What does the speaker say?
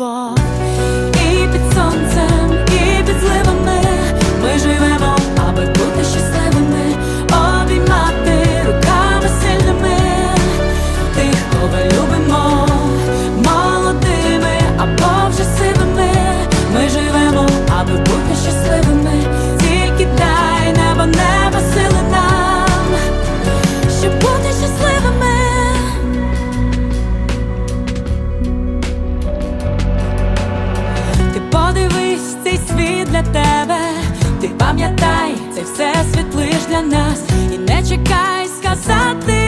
Và для тебе, ти пам'ятай, це все світ лиш для нас, і не чекай сказати.